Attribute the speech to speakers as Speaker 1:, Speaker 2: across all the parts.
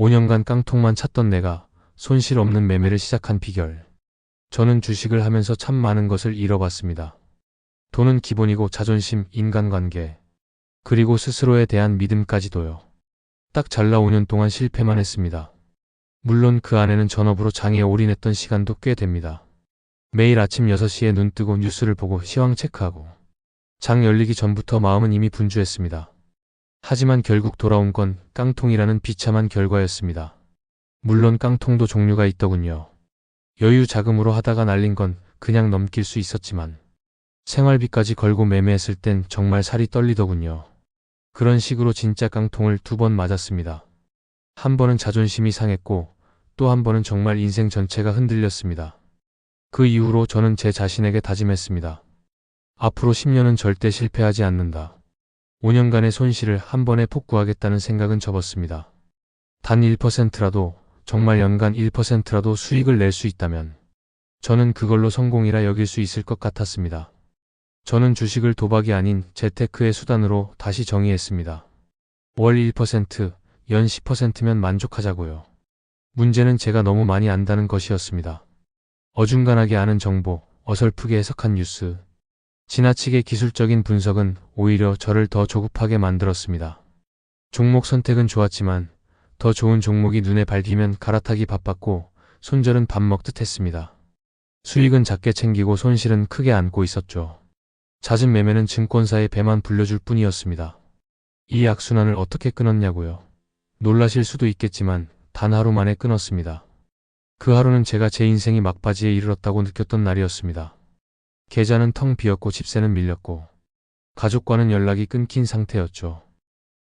Speaker 1: 5년간 깡통만 찾던 내가 손실 없는 매매를 시작한 비결. 저는 주식을 하면서 참 많은 것을 잃어봤습니다. 돈은 기본이고 자존심, 인간관계, 그리고 스스로에 대한 믿음까지도요. 딱 잘라 5년 동안 실패만 했습니다. 물론 그 안에는 전업으로 장에 올인했던 시간도 꽤 됩니다. 매일 아침 6시에 눈 뜨고 뉴스를 보고 시황 체크하고 장 열리기 전부터 마음은 이미 분주했습니다. 하지만 결국 돌아온 건 깡통이라는 비참한 결과였습니다. 물론 깡통도 종류가 있더군요. 여유 자금으로 하다가 날린 건 그냥 넘길 수 있었지만 생활비까지 걸고 매매했을 땐 정말 살이 떨리더군요. 그런 식으로 진짜 깡통을 두 번 맞았습니다. 한 번은 자존심이 상했고 또 한 번은 정말 인생 전체가 흔들렸습니다. 그 이후로 저는 제 자신에게 다짐했습니다. 앞으로 10년은 절대 실패하지 않는다. 5년간의 손실을 한 번에 복구하겠다는 생각은 접었습니다. 단 1%라도 정말 연간 1%라도 수익을 낼 수 있다면 저는 그걸로 성공이라 여길 수 있을 것 같았습니다. 저는 주식을 도박이 아닌 재테크의 수단으로 다시 정의했습니다. 월 1%, 연 10%면 만족하자고요. 문제는 제가 너무 많이 안다는 것이었습니다. 어중간하게 아는 정보, 어설프게 해석한 뉴스, 지나치게 기술적인 분석은 오히려 저를 더 조급하게 만들었습니다. 종목 선택은 좋았지만 더 좋은 종목이 눈에 밟히면 갈아타기 바빴고 손절은 밥 먹듯 했습니다. 수익은 작게 챙기고 손실은 크게 안고 있었죠. 잦은 매매는 증권사의 배만 불려줄 뿐이었습니다. 이 악순환을 어떻게 끊었냐고요. 놀라실 수도 있겠지만 단 하루 만에 끊었습니다. 그 하루는 제가 제 인생이 막바지에 이르렀다고 느꼈던 날이었습니다. 계좌는 텅 비었고 집세는 밀렸고 가족과는 연락이 끊긴 상태였죠.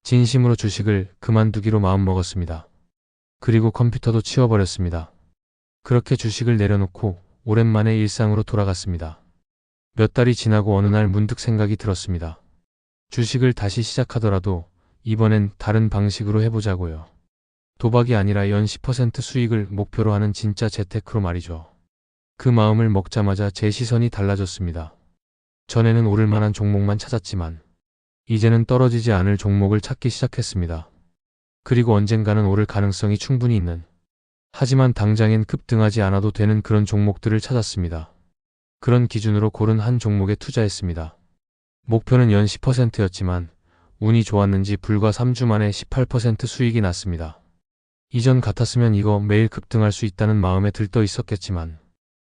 Speaker 1: 진심으로 주식을 그만두기로 마음먹었습니다. 그리고 컴퓨터도 치워버렸습니다. 그렇게 주식을 내려놓고 오랜만에 일상으로 돌아갔습니다. 몇 달이 지나고 어느 날 문득 생각이 들었습니다. 주식을 다시 시작하더라도 이번엔 다른 방식으로 해보자고요. 도박이 아니라 연 10% 수익을 목표로 하는 진짜 재테크로 말이죠. 그 마음을 먹자마자 제 시선이 달라졌습니다. 전에는 오를 만한 종목만 찾았지만 이제는 떨어지지 않을 종목을 찾기 시작했습니다. 그리고 언젠가는 오를 가능성이 충분히 있는 하지만 당장엔 급등하지 않아도 되는 그런 종목들을 찾았습니다. 그런 기준으로 고른 한 종목에 투자했습니다. 목표는 연 10%였지만 운이 좋았는지 불과 3주 만에 18% 수익이 났습니다. 이전 같았으면 이거 매일 급등할 수 있다는 마음에 들떠 있었겠지만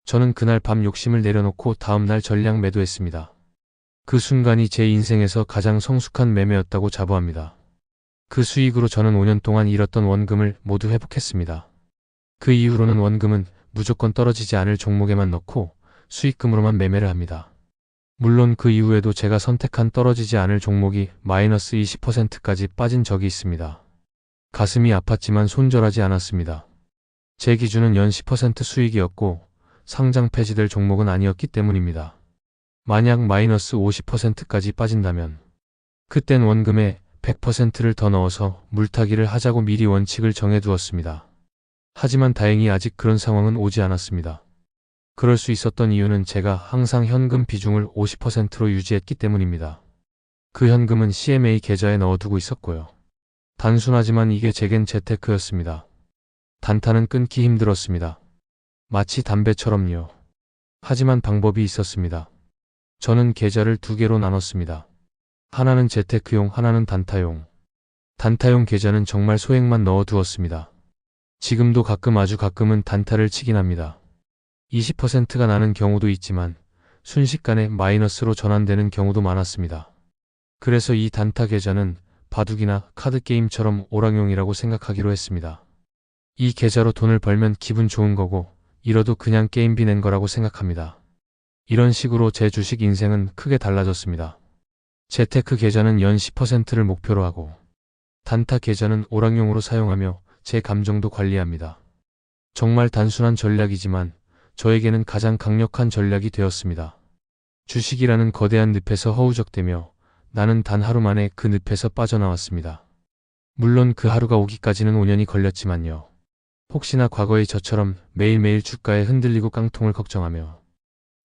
Speaker 1: 저는 그날 밤 욕심을 내려놓고 다음날 전량 매도했습니다. 그 순간이 제 인생에서 가장 성숙한 매매였다고 자부합니다. 그 수익으로 저는 5년 동안 잃었던 원금을 모두 회복했습니다. 그 이후로는 원금은 무조건 떨어지지 않을 종목에만 넣고 수익금으로만 매매를 합니다. 물론 그 이후에도 제가 선택한 떨어지지 않을 종목이 마이너스 20%까지 빠진 적이 있습니다. 가슴이 아팠지만 손절하지 않았습니다. 제 기준은 연 10% 수익이었고 상장 폐지될 종목은 아니었기 때문입니다. 만약 마이너스 50%까지 빠진다면 그땐 원금에 100%를 더 넣어서 물타기를 하자고 미리 원칙을 정해두었습니다. 하지만 다행히 아직 그런 상황은 오지 않았습니다. 그럴 수 있었던 이유는 제가 항상 현금 비중을 50%로 유지했기 때문입니다. 그 현금은 CMA 계좌에 넣어두고 있었고요. 단순하지만 이게 제겐 재테크였습니다. 단타는 끊기 힘들었습니다. 마치 담배처럼요. 하지만 방법이 있었습니다. 저는 계좌를 두 개로 나눴습니다. 하나는 재테크용, 하나는 단타용. 단타용 계좌는 정말 소액만 넣어두었습니다. 지금도 가끔 아주 가끔은 단타를 치긴 합니다. 20%가 나는 경우도 있지만 순식간에 마이너스로 전환되는 경우도 많았습니다. 그래서 이 단타 계좌는 바둑이나 카드게임처럼 오락용이라고 생각하기로 했습니다. 이 계좌로 돈을 벌면 기분 좋은 거고 잃어도 그냥 게임 비 낸 거라고 생각합니다. 이런 식으로 제 주식 인생은 크게 달라졌습니다. 재테크 계좌는 연 10%를 목표로 하고 단타 계좌는 오락용으로 사용하며 제 감정도 관리합니다. 정말 단순한 전략이지만 저에게는 가장 강력한 전략이 되었습니다. 주식이라는 거대한 늪에서 허우적대며 나는 단 하루 만에 그 늪에서 빠져나왔습니다. 물론 그 하루가 오기까지는 5년이 걸렸지만요. 혹시나 과거의 저처럼 매일매일 주가에 흔들리고 깡통을 걱정하며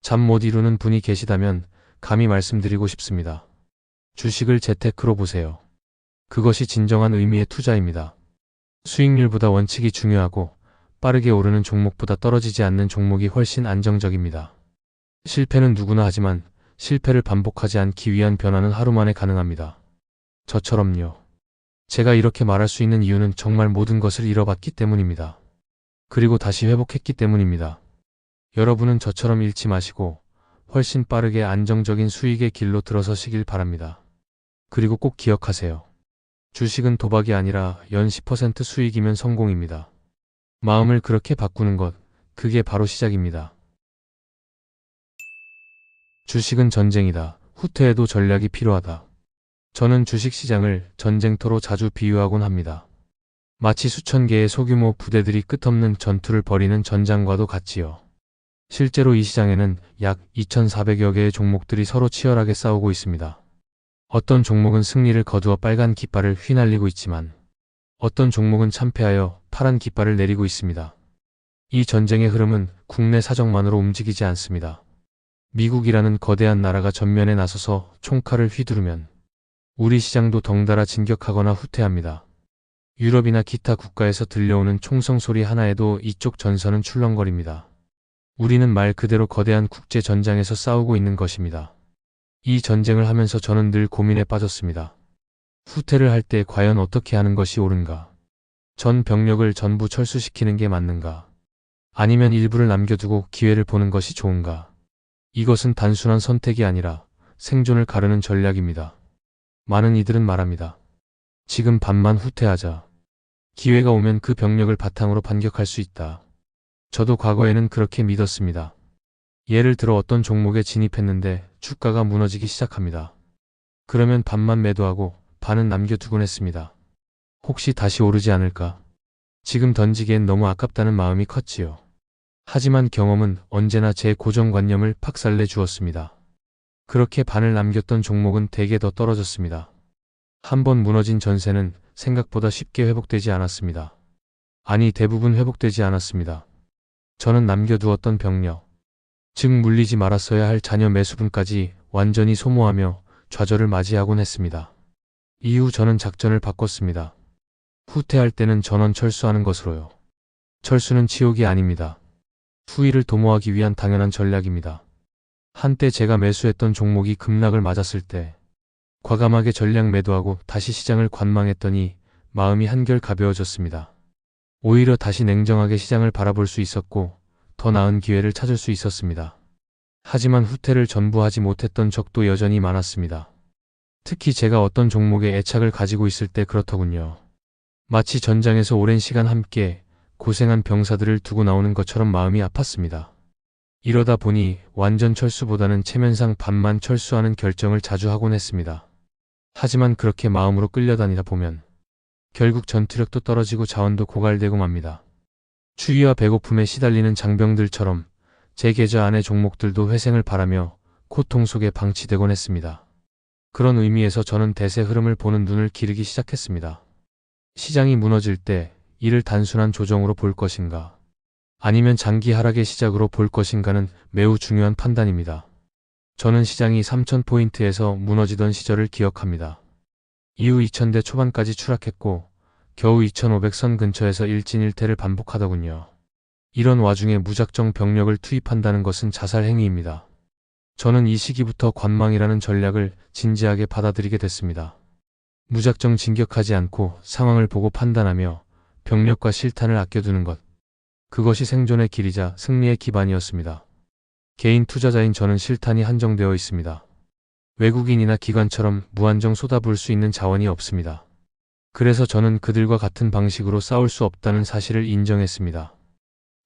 Speaker 1: 잠 못 이루는 분이 계시다면 감히 말씀드리고 싶습니다. 주식을 재테크로 보세요. 그것이 진정한 의미의 투자입니다. 수익률보다 원칙이 중요하고 빠르게 오르는 종목보다 떨어지지 않는 종목이 훨씬 안정적입니다. 실패는 누구나 하지만 실패를 반복하지 않기 위한 변화는 하루 만에 가능합니다. 저처럼요. 제가 이렇게 말할 수 있는 이유는 정말 모든 것을 잃어봤기 때문입니다. 그리고 다시 회복했기 때문입니다. 여러분은 저처럼 잃지 마시고 훨씬 빠르게 안정적인 수익의 길로 들어서시길 바랍니다. 그리고 꼭 기억하세요. 주식은 도박이 아니라 연 10% 수익이면 성공입니다. 마음을 그렇게 바꾸는 것, 그게 바로 시작입니다. 주식은 전쟁이다. 후퇴에도 전략이 필요하다. 저는 주식 시장을 전쟁터로 자주 비유하곤 합니다. 마치 수천 개의 소규모 부대들이 끝없는 전투를 벌이는 전장과도 같지요. 실제로 이 시장에는 약 2,400여 개의 종목들이 서로 치열하게 싸우고 있습니다. 어떤 종목은 승리를 거두어 빨간 깃발을 휘날리고 있지만 어떤 종목은 참패하여 파란 깃발을 내리고 있습니다. 이 전쟁의 흐름은 국내 사정만으로 움직이지 않습니다. 미국이라는 거대한 나라가 전면에 나서서 총칼을 휘두르면 우리 시장도 덩달아 진격하거나 후퇴합니다. 유럽이나 기타 국가에서 들려오는 총성 소리 하나에도 이쪽 전선은 출렁거립니다. 우리는 말 그대로 거대한 국제 전장에서 싸우고 있는 것입니다. 이 전쟁을 하면서 저는 늘 고민에 빠졌습니다. 후퇴를 할 때 과연 어떻게 하는 것이 옳은가? 전 병력을 전부 철수시키는 게 맞는가? 아니면 일부를 남겨두고 기회를 보는 것이 좋은가? 이것은 단순한 선택이 아니라 생존을 가르는 전략입니다. 많은 이들은 말합니다. 지금 반만 후퇴하자. 기회가 오면 그 병력을 바탕으로 반격할 수 있다. 저도 과거에는 그렇게 믿었습니다. 예를 들어 어떤 종목에 진입했는데 주가가 무너지기 시작합니다. 그러면 반만 매도하고 반은 남겨두곤 했습니다. 혹시 다시 오르지 않을까? 지금 던지기엔 너무 아깝다는 마음이 컸지요. 하지만 경험은 언제나 제 고정관념을 박살내 주었습니다. 그렇게 반을 남겼던 종목은 대개 더 떨어졌습니다. 한번 무너진 전세는 생각보다 쉽게 회복되지 않았습니다. 아니 대부분 회복되지 않았습니다. 저는 남겨두었던 병력, 즉 물리지 말았어야 할 자녀 매수분까지 완전히 소모하며 좌절을 맞이하곤 했습니다. 이후 저는 작전을 바꿨습니다. 후퇴할 때는 전원 철수하는 것으로요. 철수는 치욕이 아닙니다. 후위를 도모하기 위한 당연한 전략입니다. 한때 제가 매수했던 종목이 급락을 맞았을 때 과감하게 전량 매도하고 다시 시장을 관망했더니 마음이 한결 가벼워졌습니다. 오히려 다시 냉정하게 시장을 바라볼 수 있었고 더 나은 기회를 찾을 수 있었습니다. 하지만 후퇴를 전부 하지 못했던 적도 여전히 많았습니다. 특히 제가 어떤 종목에 애착을 가지고 있을 때 그렇더군요. 마치 전장에서 오랜 시간 함께 고생한 병사들을 두고 나오는 것처럼 마음이 아팠습니다. 이러다 보니 완전 철수보다는 체면상 반만 철수하는 결정을 자주 하곤 했습니다. 하지만 그렇게 마음으로 끌려다니다 보면 결국 전투력도 떨어지고 자원도 고갈되고 맙니다. 추위와 배고픔에 시달리는 장병들처럼 제 계좌 안의 종목들도 회생을 바라며 고통 속에 방치되곤 했습니다. 그런 의미에서 저는 대세 흐름을 보는 눈을 기르기 시작했습니다. 시장이 무너질 때 이를 단순한 조정으로 볼 것인가, 아니면 장기 하락의 시작으로 볼 것인가는 매우 중요한 판단입니다. 저는 시장이 3,000포인트에서 무너지던 시절을 기억합니다. 이후 2000대 초반까지 추락했고 겨우 2500선 근처에서 일진일퇴를 반복하더군요. 이런 와중에 무작정 병력을 투입한다는 것은 자살 행위입니다. 저는 이 시기부터 관망이라는 전략을 진지하게 받아들이게 됐습니다. 무작정 진격하지 않고 상황을 보고 판단하며 병력과 실탄을 아껴두는 것. 그것이 생존의 길이자 승리의 기반이었습니다. 개인 투자자인 저는 실탄이 한정되어 있습니다. 외국인이나 기관처럼 무한정 쏟아부을 수 있는 자원이 없습니다. 그래서 저는 그들과 같은 방식으로 싸울 수 없다는 사실을 인정했습니다.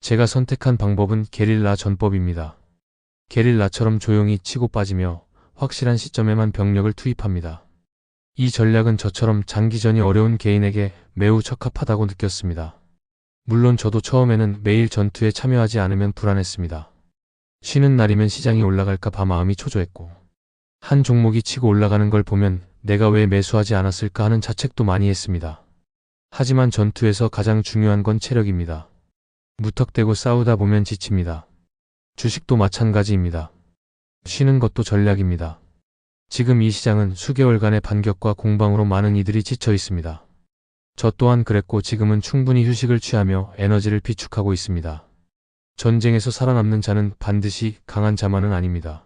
Speaker 1: 제가 선택한 방법은 게릴라 전법입니다. 게릴라처럼 조용히 치고 빠지며 확실한 시점에만 병력을 투입합니다. 이 전략은 저처럼 장기전이 어려운 개인에게 매우 적합하다고 느꼈습니다. 물론 저도 처음에는 매일 전투에 참여하지 않으면 불안했습니다. 쉬는 날이면 시장이 올라갈까 봐 마음이 초조했고 한 종목이 치고 올라가는 걸 보면 내가 왜 매수하지 않았을까 하는 자책도 많이 했습니다. 하지만 전투에서 가장 중요한 건 체력입니다. 무턱대고 싸우다 보면 지칩니다. 주식도 마찬가지입니다. 쉬는 것도 전략입니다. 지금 이 시장은 수개월간의 반격과 공방으로 많은 이들이 지쳐 있습니다. 저 또한 그랬고 지금은 충분히 휴식을 취하며 에너지를 비축하고 있습니다. 전쟁에서 살아남는 자는 반드시 강한 자만은 아닙니다.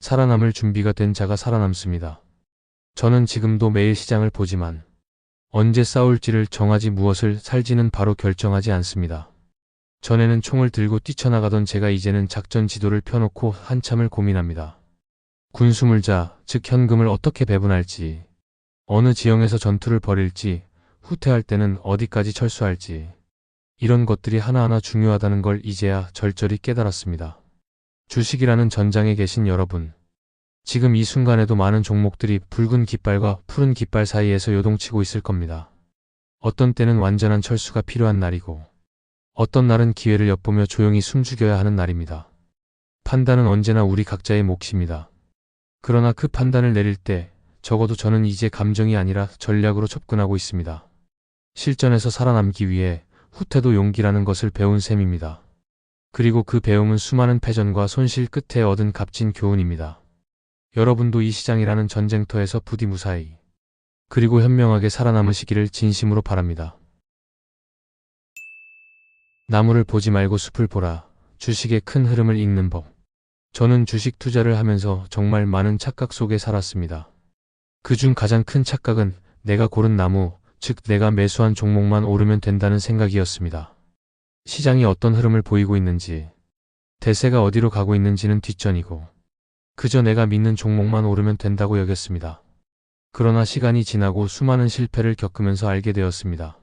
Speaker 1: 살아남을 준비가 된 자가 살아남습니다. 저는 지금도 매일 시장을 보지만 언제 싸울지를 정하지 무엇을 살지는 바로 결정하지 않습니다. 전에는 총을 들고 뛰쳐나가던 제가 이제는 작전 지도를 펴놓고 한참을 고민합니다. 군수물자, 즉 현금을 어떻게 배분할지, 어느 지형에서 전투를 벌일지, 후퇴할 때는 어디까지 철수할지, 이런 것들이 하나하나 중요하다는 걸 이제야 절절히 깨달았습니다. 주식이라는 전장에 계신 여러분, 지금 이 순간에도 많은 종목들이 붉은 깃발과 푸른 깃발 사이에서 요동치고 있을 겁니다. 어떤 때는 완전한 철수가 필요한 날이고, 어떤 날은 기회를 엿보며 조용히 숨죽여야 하는 날입니다. 판단은 언제나 우리 각자의 몫입니다. 그러나 그 판단을 내릴 때 적어도 저는 이제 감정이 아니라 전략으로 접근하고 있습니다. 실전에서 살아남기 위해 후퇴도 용기라는 것을 배운 셈입니다. 그리고 그 배움은 수많은 패전과 손실 끝에 얻은 값진 교훈입니다. 여러분도 이 시장이라는 전쟁터에서 부디 무사히 그리고 현명하게 살아남으시기를 진심으로 바랍니다. 나무를 보지 말고 숲을 보라. 주식의 큰 흐름을 읽는 법. 저는 주식 투자를 하면서 정말 많은 착각 속에 살았습니다. 그중 가장 큰 착각은 내가 고른 나무, 즉 내가 매수한 종목만 오르면 된다는 생각이었습니다. 시장이 어떤 흐름을 보이고 있는지, 대세가 어디로 가고 있는지는 뒷전이고, 그저 내가 믿는 종목만 오르면 된다고 여겼습니다. 그러나 시간이 지나고 수많은 실패를 겪으면서 알게 되었습니다.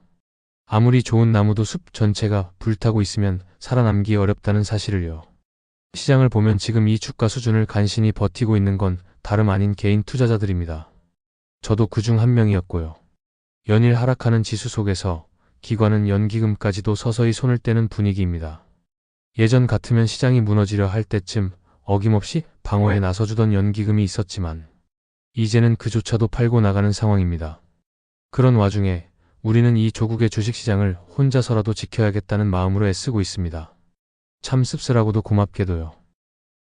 Speaker 1: 아무리 좋은 나무도 숲 전체가 불타고 있으면 살아남기 어렵다는 사실을요. 시장을 보면 지금 이 주가 수준을 간신히 버티고 있는 건 다름 아닌 개인 투자자들입니다. 저도 그 중 한 명이었고요. 연일 하락하는 지수 속에서 기관은 연기금까지도 서서히 손을 떼는 분위기입니다. 예전 같으면 시장이 무너지려 할 때쯤 어김없이 방어에 나서주던 연기금이 있었지만 이제는 그조차도 팔고 나가는 상황입니다. 그런 와중에 우리는 이 조국의 주식시장을 혼자서라도 지켜야겠다는 마음으로 애쓰고 있습니다. 참 씁쓸하고도 고맙게도요.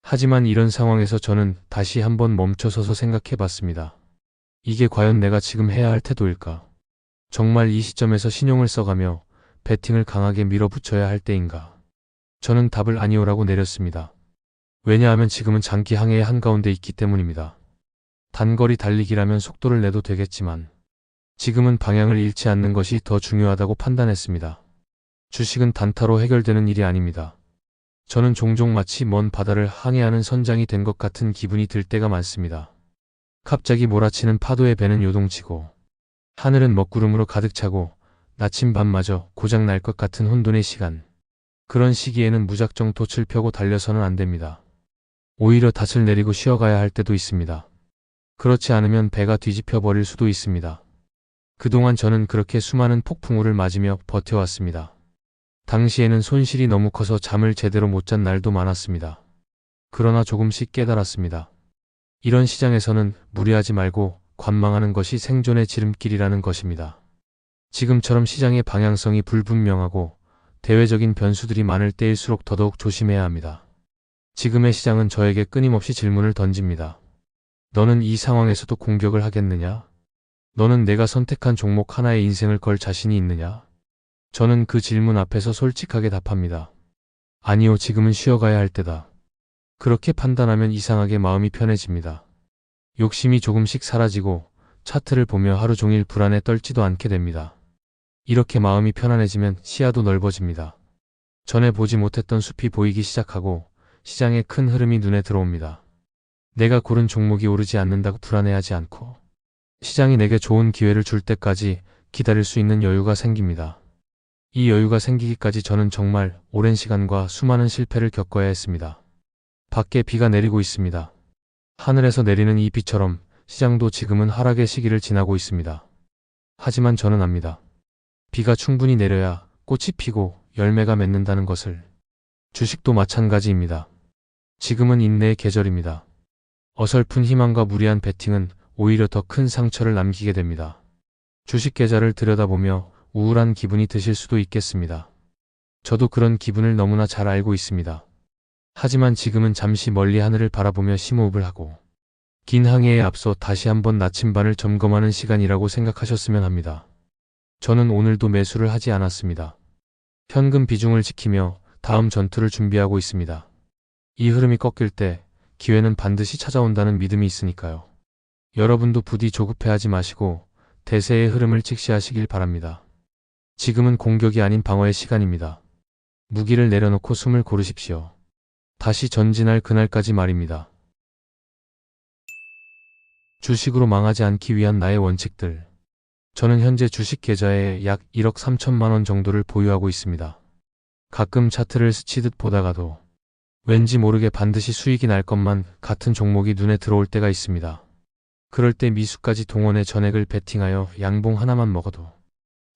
Speaker 1: 하지만 이런 상황에서 저는 다시 한번 멈춰서서 생각해 봤습니다. 이게 과연 내가 지금 해야 할 태도일까? 정말 이 시점에서 신용을 써가며 베팅을 강하게 밀어붙여야 할 때인가? 저는 답을 아니오라고 내렸습니다. 왜냐하면 지금은 장기 항해의 한가운데 있기 때문입니다. 단거리 달리기라면 속도를 내도 되겠지만 지금은 방향을 잃지 않는 것이 더 중요하다고 판단했습니다. 주식은 단타로 해결되는 일이 아닙니다. 저는 종종 마치 먼 바다를 항해하는 선장이 된 것 같은 기분이 들 때가 많습니다. 갑자기 몰아치는 파도에 배는 요동치고 하늘은 먹구름으로 가득 차고 나침반마저 고장 날 것 같은 혼돈의 시간. 그런 시기에는 무작정 돛을 펴고 달려서는 안 됩니다. 오히려 닻을 내리고 쉬어가야 할 때도 있습니다. 그렇지 않으면 배가 뒤집혀 버릴 수도 있습니다. 그동안 저는 그렇게 수많은 폭풍우를 맞으며 버텨왔습니다. 당시에는 손실이 너무 커서 잠을 제대로 못 잔 날도 많았습니다. 그러나 조금씩 깨달았습니다. 이런 시장에서는 무리하지 말고 관망하는 것이 생존의 지름길이라는 것입니다. 지금처럼 시장의 방향성이 불분명하고 대외적인 변수들이 많을 때일수록 더더욱 조심해야 합니다. 지금의 시장은 저에게 끊임없이 질문을 던집니다. 너는 이 상황에서도 공격을 하겠느냐? 너는 내가 선택한 종목 하나에 인생을 걸 자신이 있느냐? 저는 그 질문 앞에서 솔직하게 답합니다. 아니요, 지금은 쉬어가야 할 때다. 그렇게 판단하면 이상하게 마음이 편해집니다. 욕심이 조금씩 사라지고 차트를 보며 하루 종일 불안에 떨지도 않게 됩니다. 이렇게 마음이 편안해지면 시야도 넓어집니다. 전에 보지 못했던 숲이 보이기 시작하고 시장의 큰 흐름이 눈에 들어옵니다. 내가 고른 종목이 오르지 않는다고 불안해하지 않고 시장이 내게 좋은 기회를 줄 때까지 기다릴 수 있는 여유가 생깁니다. 이 여유가 생기기까지 저는 정말 오랜 시간과 수많은 실패를 겪어야 했습니다. 밖에 비가 내리고 있습니다. 하늘에서 내리는 이 비처럼 시장도 지금은 하락의 시기를 지나고 있습니다. 하지만 저는 압니다. 비가 충분히 내려야 꽃이 피고 열매가 맺는다는 것을. 주식도 마찬가지입니다. 지금은 인내의 계절입니다. 어설픈 희망과 무리한 베팅은 오히려 더 큰 상처를 남기게 됩니다. 주식 계좌를 들여다보며 우울한 기분이 드실 수도 있겠습니다. 저도 그런 기분을 너무나 잘 알고 있습니다. 하지만 지금은 잠시 멀리 하늘을 바라보며 심호흡을 하고 긴 항해에 앞서 다시 한번 나침반을 점검하는 시간이라고 생각하셨으면 합니다. 저는 오늘도 매수를 하지 않았습니다. 현금 비중을 지키며 다음 전투를 준비하고 있습니다. 이 흐름이 꺾일 때 기회는 반드시 찾아온다는 믿음이 있으니까요. 여러분도 부디 조급해하지 마시고 대세의 흐름을 직시하시길 바랍니다. 지금은 공격이 아닌 방어의 시간입니다. 무기를 내려놓고 숨을 고르십시오. 다시 전진할 그날까지 말입니다. 주식으로 망하지 않기 위한 나의 원칙들. 저는 현재 주식 계좌에 약 1억 3천만 원 정도를 보유하고 있습니다. 가끔 차트를 스치듯 보다가도 왠지 모르게 반드시 수익이 날 것만 같은 종목이 눈에 들어올 때가 있습니다. 그럴 때 미수까지 동원해 전액을 베팅하여 양봉 하나만 먹어도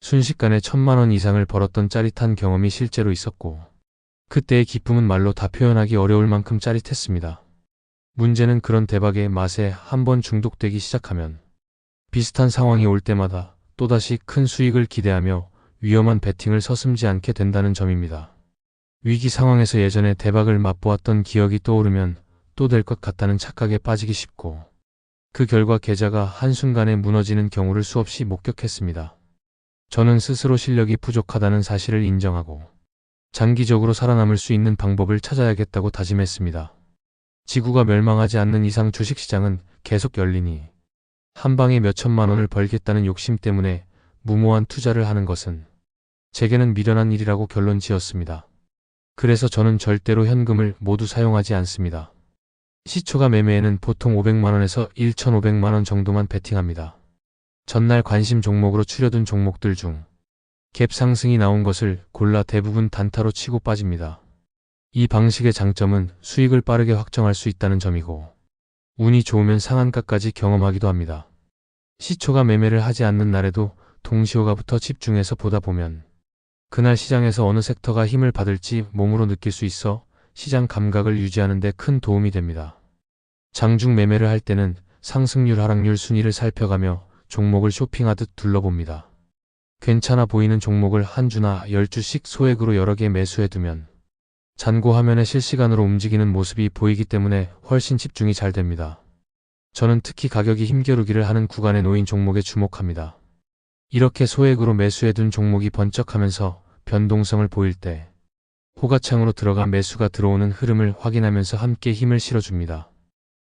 Speaker 1: 순식간에 천만 원 이상을 벌었던 짜릿한 경험이 실제로 있었고 그때의 기쁨은 말로 다 표현하기 어려울 만큼 짜릿했습니다. 문제는 그런 대박의 맛에 한번 중독되기 시작하면 비슷한 상황이 올 때마다 또다시 큰 수익을 기대하며 위험한 베팅을 서슴지 않게 된다는 점입니다. 위기 상황에서 예전에 대박을 맛보았던 기억이 떠오르면 또 될 것 같다는 착각에 빠지기 쉽고 그 결과 계좌가 한순간에 무너지는 경우를 수없이 목격했습니다. 저는 스스로 실력이 부족하다는 사실을 인정하고 장기적으로 살아남을 수 있는 방법을 찾아야겠다고 다짐했습니다. 지구가 멸망하지 않는 이상 주식시장은 계속 열리니 한 방에 몇 천만 원을 벌겠다는 욕심 때문에 무모한 투자를 하는 것은 제게는 미련한 일이라고 결론 지었습니다. 그래서 저는 절대로 현금을 모두 사용하지 않습니다. 시초가 매매에는 보통 500만원에서 1,500만원 정도만 베팅합니다. 전날 관심 종목으로 추려둔 종목들 중 갭 상승이 나온 것을 골라 대부분 단타로 치고 빠집니다. 이 방식의 장점은 수익을 빠르게 확정할 수 있다는 점이고 운이 좋으면 상한가까지 경험하기도 합니다. 시초가 매매를 하지 않는 날에도 동시호가부터 집중해서 보다 보면 그날 시장에서 어느 섹터가 힘을 받을지 몸으로 느낄 수 있어 시장 감각을 유지하는 데 큰 도움이 됩니다. 장중 매매를 할 때는 상승률 하락률 순위를 살펴가며 종목을 쇼핑하듯 둘러봅니다. 괜찮아 보이는 종목을 한 주나 열 주씩 소액으로 여러 개 매수해 두면 잔고 화면에 실시간으로 움직이는 모습이 보이기 때문에 훨씬 집중이 잘 됩니다. 저는 특히 가격이 힘겨루기를 하는 구간에 놓인 종목에 주목합니다. 이렇게 소액으로 매수해 둔 종목이 번쩍하면서 변동성을 보일 때 호가창으로 들어가 매수가 들어오는 흐름을 확인하면서 함께 힘을 실어줍니다.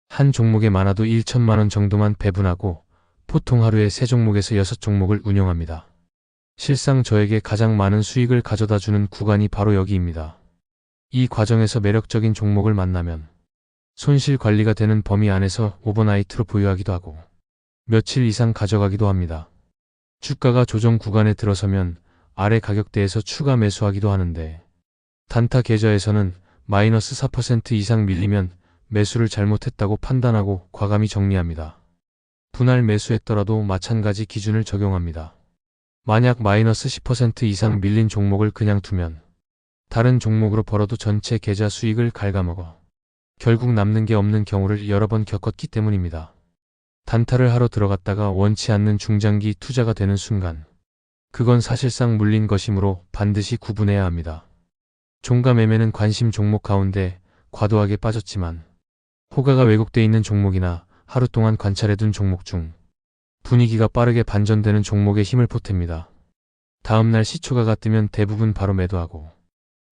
Speaker 1: 한 종목에 많아도 1천만 원 정도만 배분하고 보통 하루에 세 종목에서 여섯 종목을 운영합니다. 실상 저에게 가장 많은 수익을 가져다 주는 구간이 바로 여기입니다. 이 과정에서 매력적인 종목을 만나면 손실 관리가 되는 범위 안에서 오버나이트로 보유하기도 하고 며칠 이상 가져가기도 합니다. 주가가 조정 구간에 들어서면 아래 가격대에서 추가 매수하기도 하는데 단타 계좌에서는 마이너스 4% 이상 밀리면 매수를 잘못했다고 판단하고 과감히 정리합니다. 분할 매수했더라도 마찬가지 기준을 적용합니다. 만약 마이너스 10% 이상 밀린 종목을 그냥 두면 다른 종목으로 벌어도 전체 계좌 수익을 갉아먹어 결국 남는 게 없는 경우를 여러 번 겪었기 때문입니다. 단타를 하러 들어갔다가 원치 않는 중장기 투자가 되는 순간 그건 사실상 물린 것이므로 반드시 구분해야 합니다. 종가 매매는 관심 종목 가운데 과도하게 빠졌지만 호가가 왜곡돼 있는 종목이나 하루 동안 관찰해둔 종목 중 분위기가 빠르게 반전되는 종목에 힘을 보탭니다. 다음날 시초가가 뜨면 대부분 바로 매도하고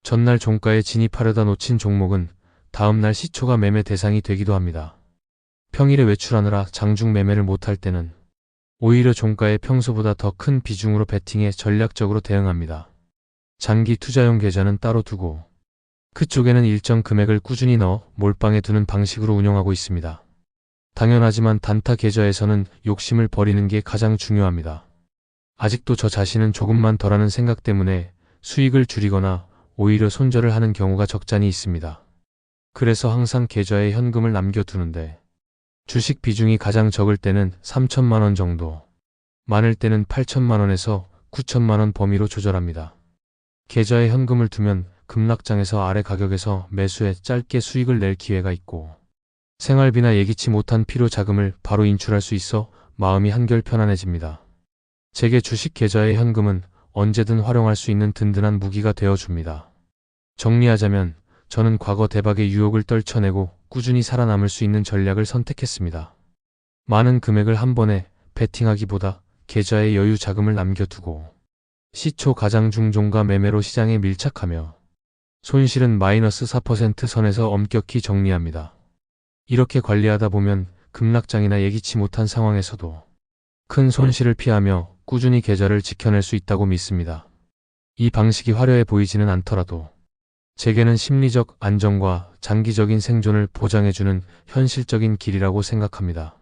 Speaker 1: 전날 종가에 진입하려다 놓친 종목은 다음날 시초가 매매 대상이 되기도 합니다. 평일에 외출하느라 장중 매매를 못할 때는 오히려 종가에 평소보다 더 큰 비중으로 베팅해 전략적으로 대응합니다. 장기 투자용 계좌는 따로 두고 그쪽에는 일정 금액을 꾸준히 넣어 몰빵에 두는 방식으로 운영하고 있습니다. 당연하지만 단타 계좌에서는 욕심을 버리는 게 가장 중요합니다. 아직도 저 자신은 조금만 덜하는 생각 때문에 수익을 줄이거나 오히려 손절을 하는 경우가 적잖이 있습니다. 그래서 항상 계좌에 현금을 남겨두는데 주식 비중이 가장 적을 때는 3천만 원 정도, 많을 때는 8천만 원에서 9천만 원 범위로 조절합니다. 계좌에 현금을 두면 급락장에서 아래 가격에서 매수해 짧게 수익을 낼 기회가 있고 생활비나 예기치 못한 필요 자금을 바로 인출할 수 있어 마음이 한결 편안해집니다. 제게 주식 계좌의 현금은 언제든 활용할 수 있는 든든한 무기가 되어줍니다. 정리하자면 저는 과거 대박의 유혹을 떨쳐내고 꾸준히 살아남을 수 있는 전략을 선택했습니다. 많은 금액을 한 번에 베팅하기보다 계좌에 여유 자금을 남겨두고 시초 가장 중종가 매매로 시장에 밀착하며 손실은 마이너스 4% 선에서 엄격히 정리합니다. 이렇게 관리하다 보면 급락장이나 예기치 못한 상황에서도 큰 손실을 피하며 꾸준히 계좌를 지켜낼 수 있다고 믿습니다. 이 방식이 화려해 보이지는 않더라도 제게는 심리적 안정과 장기적인 생존을 보장해주는 현실적인 길이라고 생각합니다.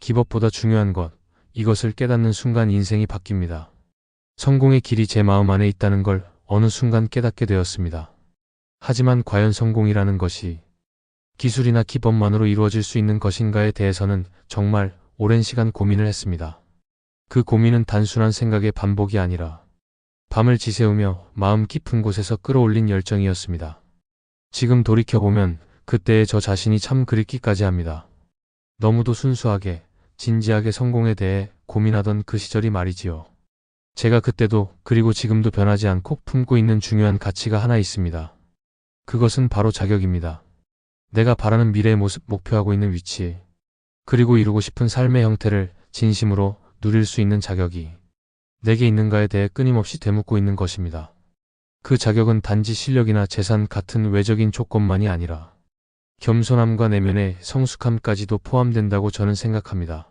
Speaker 1: 기법보다 중요한 것, 이것을 깨닫는 순간 인생이 바뀝니다. 성공의 길이 제 마음 안에 있다는 걸 어느 순간 깨닫게 되었습니다. 하지만 과연 성공이라는 것이 기술이나 기법만으로 이루어질 수 있는 것인가에 대해서는 정말 오랜 시간 고민을 했습니다. 그 고민은 단순한 생각의 반복이 아니라 밤을 지새우며 마음 깊은 곳에서 끌어올린 열정이었습니다. 지금 돌이켜보면 그때의 저 자신이 참 그립기까지 합니다. 너무도 순수하게, 진지하게 성공에 대해 고민하던 그 시절이 말이지요. 제가 그때도 그리고 지금도 변하지 않고 품고 있는 중요한 가치가 하나 있습니다. 그것은 바로 자격입니다. 내가 바라는 미래의 모습, 목표하고 있는 위치, 그리고 이루고 싶은 삶의 형태를 진심으로 누릴 수 있는 자격이 내게 있는가에 대해 끊임없이 되묻고 있는 것입니다. 그 자격은 단지 실력이나 재산 같은 외적인 조건만이 아니라 겸손함과 내면의 성숙함까지도 포함된다고 저는 생각합니다.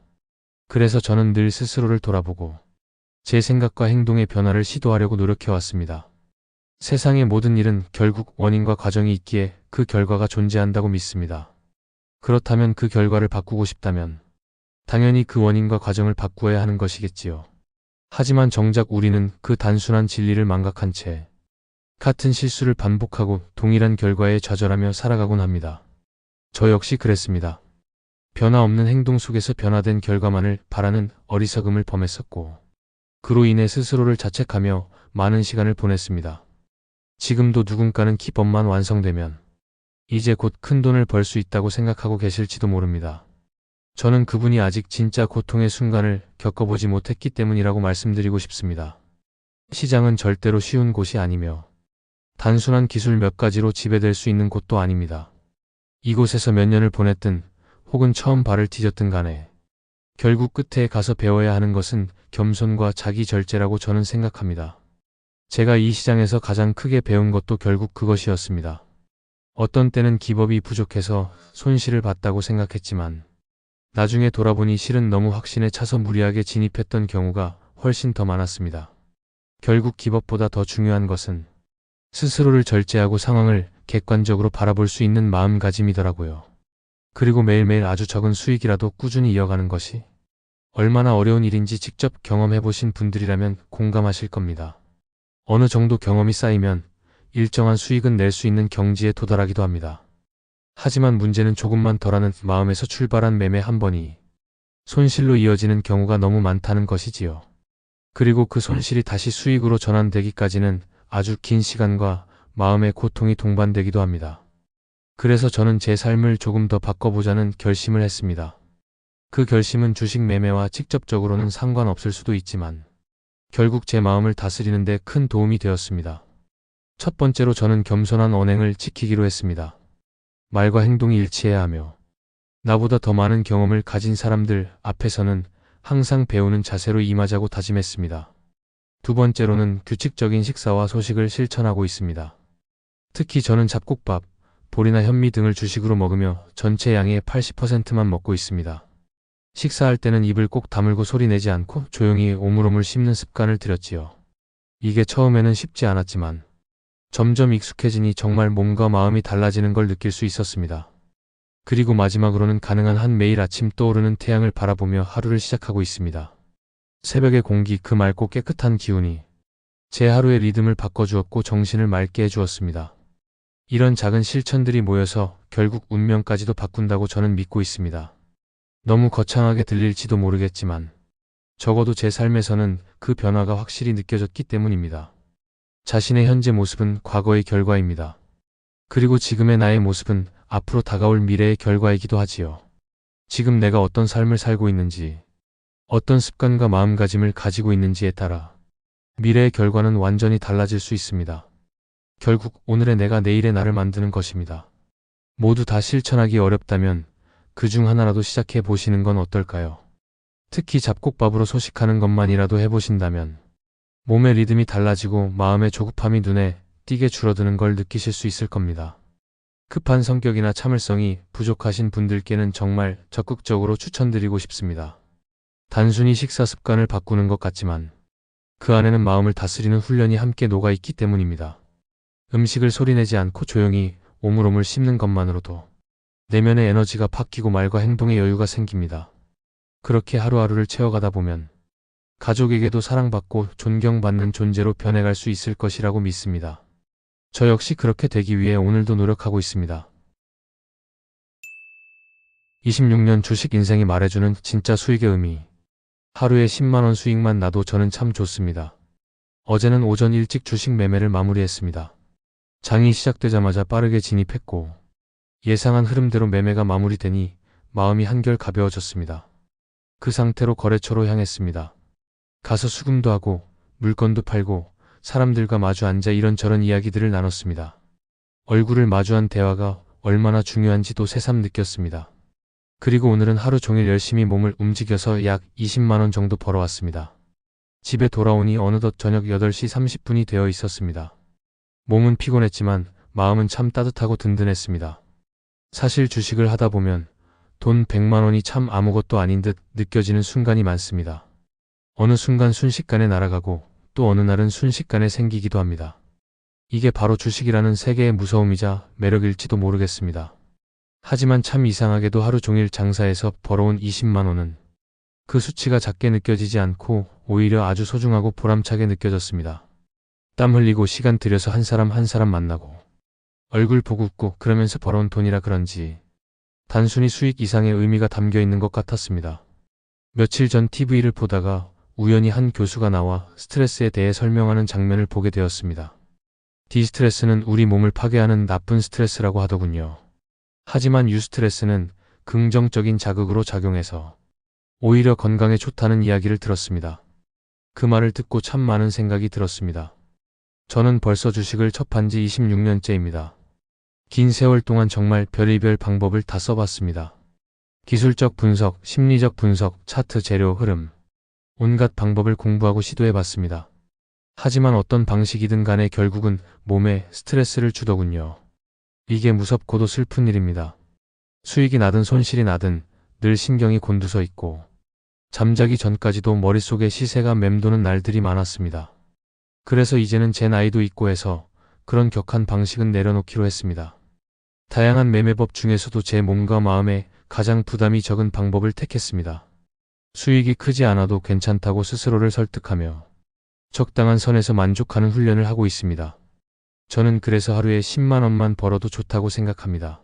Speaker 1: 그래서 저는 늘 스스로를 돌아보고 제 생각과 행동의 변화를 시도하려고 노력해왔습니다. 세상의 모든 일은 결국 원인과 과정이 있기에 그 결과가 존재한다고 믿습니다. 그렇다면 그 결과를 바꾸고 싶다면 당연히 그 원인과 과정을 바꾸어야 하는 것이겠지요. 하지만 정작 우리는 그 단순한 진리를 망각한 채 같은 실수를 반복하고 동일한 결과에 좌절하며 살아가곤 합니다. 저 역시 그랬습니다. 변화 없는 행동 속에서 변화된 결과만을 바라는 어리석음을 범했었고, 그로 인해 스스로를 자책하며 많은 시간을 보냈습니다. 지금도 누군가는 기법만 완성되면 이제 곧 큰 돈을 벌 수 있다고 생각하고 계실지도 모릅니다. 저는 그분이 아직 진짜 고통의 순간을 겪어보지 못했기 때문이라고 말씀드리고 싶습니다. 시장은 절대로 쉬운 곳이 아니며 단순한 기술 몇 가지로 지배될 수 있는 곳도 아닙니다. 이곳에서 몇 년을 보냈든 혹은 처음 발을 디뎠든 간에 결국 끝에 가서 배워야 하는 것은 겸손과 자기 절제라고 저는 생각합니다. 제가 이 시장에서 가장 크게 배운 것도 결국 그것이었습니다. 어떤 때는 기법이 부족해서 손실을 봤다고 생각했지만 나중에 돌아보니 실은 너무 확신에 차서 무리하게 진입했던 경우가 훨씬 더 많았습니다. 결국 기법보다 더 중요한 것은 스스로를 절제하고 상황을 객관적으로 바라볼 수 있는 마음가짐이더라고요. 그리고 매일매일 아주 적은 수익이라도 꾸준히 이어가는 것이 얼마나 어려운 일인지 직접 경험해 보신 분들이라면 공감하실 겁니다. 어느 정도 경험이 쌓이면 일정한 수익은 낼 수 있는 경지에 도달하기도 합니다. 하지만 문제는 조금만 덜하는 마음에서 출발한 매매 한 번이 손실로 이어지는 경우가 너무 많다는 것이지요. 그리고 그 손실이 다시 수익으로 전환되기까지는 아주 긴 시간과 마음의 고통이 동반되기도 합니다. 그래서 저는 제 삶을 조금 더 바꿔보자는 결심을 했습니다. 그 결심은 주식 매매와 직접적으로는 상관없을 수도 있지만 결국 제 마음을 다스리는 데 큰 도움이 되었습니다. 첫 번째로 저는 겸손한 언행을 지키기로 했습니다. 말과 행동이 일치해야 하며 나보다 더 많은 경험을 가진 사람들 앞에서는 항상 배우는 자세로 임하자고 다짐했습니다. 두 번째로는 규칙적인 식사와 소식을 실천하고 있습니다. 특히 저는 잡곡밥, 보리나 현미 등을 주식으로 먹으며 전체 양의 80%만 먹고 있습니다. 식사할 때는 입을 꼭 다물고 소리 내지 않고 조용히 오물오물 씹는 습관을 들였지요. 이게 처음에는 쉽지 않았지만 점점 익숙해지니 정말 몸과 마음이 달라지는 걸 느낄 수 있었습니다. 그리고 마지막으로는 가능한 한 매일 아침 떠오르는 태양을 바라보며 하루를 시작하고 있습니다. 새벽의 공기 그 맑고 깨끗한 기운이 제 하루의 리듬을 바꿔주었고 정신을 맑게 해주었습니다. 이런 작은 실천들이 모여서 결국 운명까지도 바꾼다고 저는 믿고 있습니다. 너무 거창하게 들릴지도 모르겠지만 적어도 제 삶에서는 그 변화가 확실히 느껴졌기 때문입니다. 자신의 현재 모습은 과거의 결과입니다. 그리고 지금의 나의 모습은 앞으로 다가올 미래의 결과이기도 하지요. 지금 내가 어떤 삶을 살고 있는지, 어떤 습관과 마음가짐을 가지고 있는지에 따라 미래의 결과는 완전히 달라질 수 있습니다. 결국 오늘의 내가 내일의 나를 만드는 것입니다. 모두 다 실천하기 어렵다면 그 중 하나라도 시작해 보시는 건 어떨까요? 특히 잡곡밥으로 소식하는 것만이라도 해보신다면 몸의 리듬이 달라지고 마음의 조급함이 눈에 띄게 줄어드는 걸 느끼실 수 있을 겁니다. 급한 성격이나 참을성이 부족하신 분들께는 정말 적극적으로 추천드리고 싶습니다. 단순히 식사 습관을 바꾸는 것 같지만 그 안에는 마음을 다스리는 훈련이 함께 녹아 있기 때문입니다. 음식을 소리내지 않고 조용히 오물오물 씹는 것만으로도 내면의 에너지가 바뀌고 말과 행동의 여유가 생깁니다. 그렇게 하루하루를 채워가다 보면 가족에게도 사랑받고 존경받는 존재로 변해갈 수 있을 것이라고 믿습니다. 저 역시 그렇게 되기 위해 오늘도 노력하고 있습니다. 26년 주식 인생이 말해주는 진짜 수익의 의미. 하루에 10만원 수익만 나도 저는 참 좋습니다. 어제는 오전 일찍 주식 매매를 마무리했습니다. 장이 시작되자마자 빠르게 진입했고 예상한 흐름대로 매매가 마무리되니 마음이 한결 가벼워졌습니다. 그 상태로 거래처로 향했습니다. 가서 수금도 하고 물건도 팔고 사람들과 마주 앉아 이런저런 이야기들을 나눴습니다. 얼굴을 마주한 대화가 얼마나 중요한지도 새삼 느꼈습니다. 그리고 오늘은 하루 종일 열심히 몸을 움직여서 약 20만원 정도 벌어왔습니다. 집에 돌아오니 어느덧 저녁 8시 30분이 되어 있었습니다. 몸은 피곤했지만 마음은 참 따뜻하고 든든했습니다. 사실 주식을 하다 보면 돈 100만 원이 참 아무것도 아닌 듯 느껴지는 순간이 많습니다. 어느 순간 순식간에 날아가고 또 어느 날은 순식간에 생기기도 합니다. 이게 바로 주식이라는 세계의 무서움이자 매력일지도 모르겠습니다. 하지만 참 이상하게도 하루 종일 장사해서 벌어온 20만 원은 그 수치가 작게 느껴지지 않고 오히려 아주 소중하고 보람차게 느껴졌습니다. 땀 흘리고 시간 들여서 한 사람 한 사람 만나고 얼굴 보고 웃고 그러면서 벌어온 돈이라 그런지 단순히 수익 이상의 의미가 담겨 있는 것 같았습니다. 며칠 전 TV를 보다가 우연히 한 교수가 나와 스트레스에 대해 설명하는 장면을 보게 되었습니다. 디스트레스는 우리 몸을 파괴하는 나쁜 스트레스라고 하더군요. 하지만 유스트레스는 긍정적인 자극으로 작용해서 오히려 건강에 좋다는 이야기를 들었습니다. 그 말을 듣고 참 많은 생각이 들었습니다. 저는 벌써 주식을 접한 지 26년째입니다. 긴 세월 동안 정말 별의별 방법을 다 써봤습니다. 기술적 분석, 심리적 분석, 차트 재료 흐름, 온갖 방법을 공부하고 시도해봤습니다. 하지만 어떤 방식이든 간에 결국은 몸에 스트레스를 주더군요. 이게 무섭고도 슬픈 일입니다. 수익이 나든 손실이 나든 늘 신경이 곤두서 있고 잠자기 전까지도 머릿속에 시세가 맴도는 날들이 많았습니다. 그래서 이제는 제 나이도 있고 해서 그런 격한 방식은 내려놓기로 했습니다. 다양한 매매법 중에서도 제 몸과 마음에 가장 부담이 적은 방법을 택했습니다. 수익이 크지 않아도 괜찮다고 스스로를 설득하며 적당한 선에서 만족하는 훈련을 하고 있습니다. 저는 그래서 하루에 10만 원만 벌어도 좋다고 생각합니다.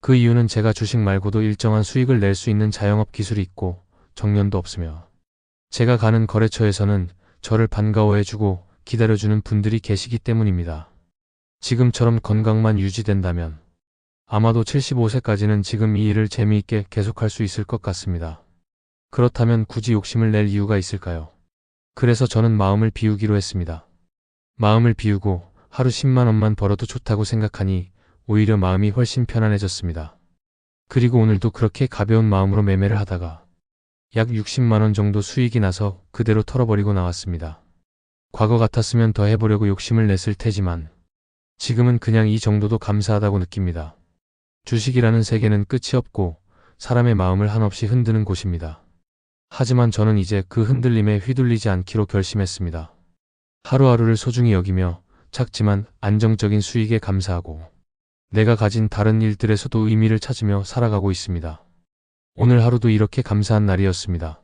Speaker 1: 그 이유는 제가 주식 말고도 일정한 수익을 낼 수 있는 자영업 기술이 있고 정년도 없으며 제가 가는 거래처에서는 저를 반가워해주고 기다려주는 분들이 계시기 때문입니다. 지금처럼 건강만 유지된다면 아마도 75세까지는 지금 이 일을 재미있게 계속할 수 있을 것 같습니다. 그렇다면 굳이 욕심을 낼 이유가 있을까요? 그래서 저는 마음을 비우기로 했습니다. 마음을 비우고 하루 10만 원만 벌어도 좋다고 생각하니 오히려 마음이 훨씬 편안해졌습니다. 그리고 오늘도 그렇게 가벼운 마음으로 매매를 하다가 약 60만 원 정도 수익이 나서 그대로 털어버리고 나왔습니다. 과거 같았으면 더 해보려고 욕심을 냈을 테지만 지금은 그냥 이 정도도 감사하다고 느낍니다. 주식이라는 세계는 끝이 없고 사람의 마음을 한없이 흔드는 곳입니다. 하지만 저는 이제 그 흔들림에 휘둘리지 않기로 결심했습니다. 하루하루를 소중히 여기며 작지만 안정적인 수익에 감사하고 내가 가진 다른 일들에서도 의미를 찾으며 살아가고 있습니다. 오늘 하루도 이렇게 감사한 날이었습니다.